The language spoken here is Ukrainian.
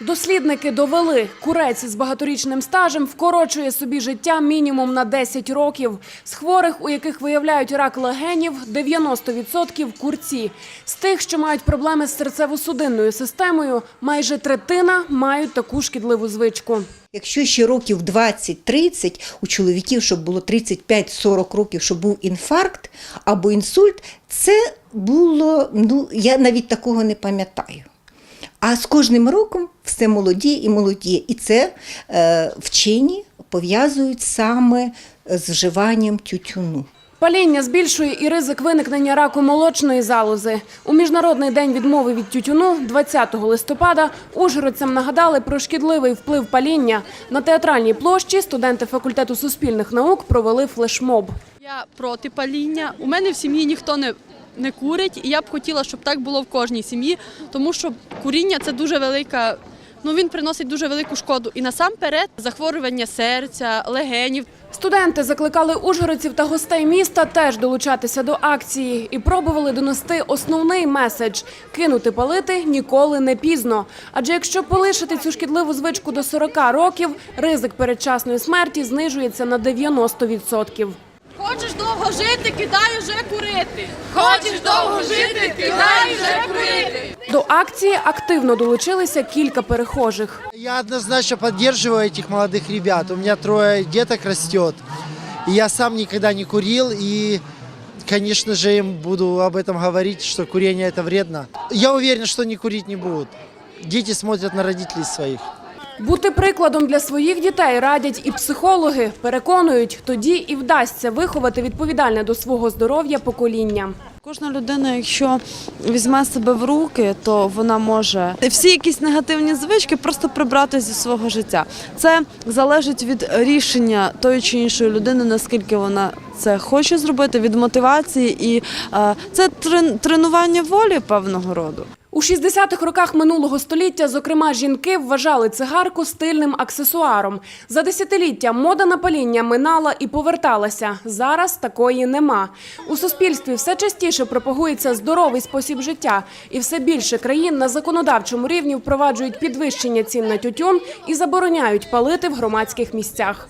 Дослідники довели, курець з багаторічним стажем вкорочує собі життя мінімум на 10 років. З хворих, у яких виявляють рак легенів, 90% – курці. З тих, що мають проблеми з серцево-судинною системою, майже третина мають таку шкідливу звичку. Якщо ще років 20-30 у чоловіків, щоб було 35-40 років, щоб був інфаркт або інсульт, це було, ну я навіть такого не пам'ятаю. А з кожним роком все молодіє і молодіє. І це е, вчені пов'язують саме з вживанням тютюну. Паління збільшує і ризик виникнення раку молочної залози. У Міжнародний день відмови від тютюну 20 листопада ужгородцям нагадали про шкідливий вплив паління. На театральній площі студенти факультету суспільних наук провели флешмоб. Я проти паління. У мене в сім'ї ніхто не, не курить, і я б хотіла, щоб так було в кожній сім'ї, тому що куріння це дуже велика. Ну він приносить дуже велику шкоду. І насамперед захворювання серця, легенів. Студенти закликали ужгородців та гостей міста теж долучатися до акції і пробували донести основний меседж – кинути палити ніколи не пізно. Адже якщо полишити цю шкідливу звичку до 40 років, ризик передчасної смерті знижується на 90%. Хочеш довго жити, кидай вже курити. Хочеш довго жити, кидай вже курити. До акції активно долучилися кілька перехожих. Я однозначно поддерживаю этих молодых ребят. У меня трое деток растет. И я сам никогда не курил. И, конечно же, им буду об этом говорить, что курение это вредно. Я уверен, что они курить не будут. Дети смотрят на родителей своих. Бути прикладом для своїх дітей радять і психологи. Переконують, тоді і вдасться виховати відповідальне до свого здоров'я покоління. Кожна людина, якщо візьме себе в руки, то вона може всі якісь негативні звички просто прибрати зі свого життя. Це залежить від рішення тої чи іншої людини, наскільки вона це хоче зробити, від мотивації, і е, це трен- тренування волі певного роду. У 60-х роках минулого століття, зокрема, жінки вважали цигарку стильним аксесуаром. За десятиліття мода на паління минала і поверталася. Зараз такої нема. У суспільстві все частіше пропагується здоровий спосіб життя, і все більше країн на законодавчому рівні впроваджують підвищення цін на тютюн і забороняють палити в громадських місцях.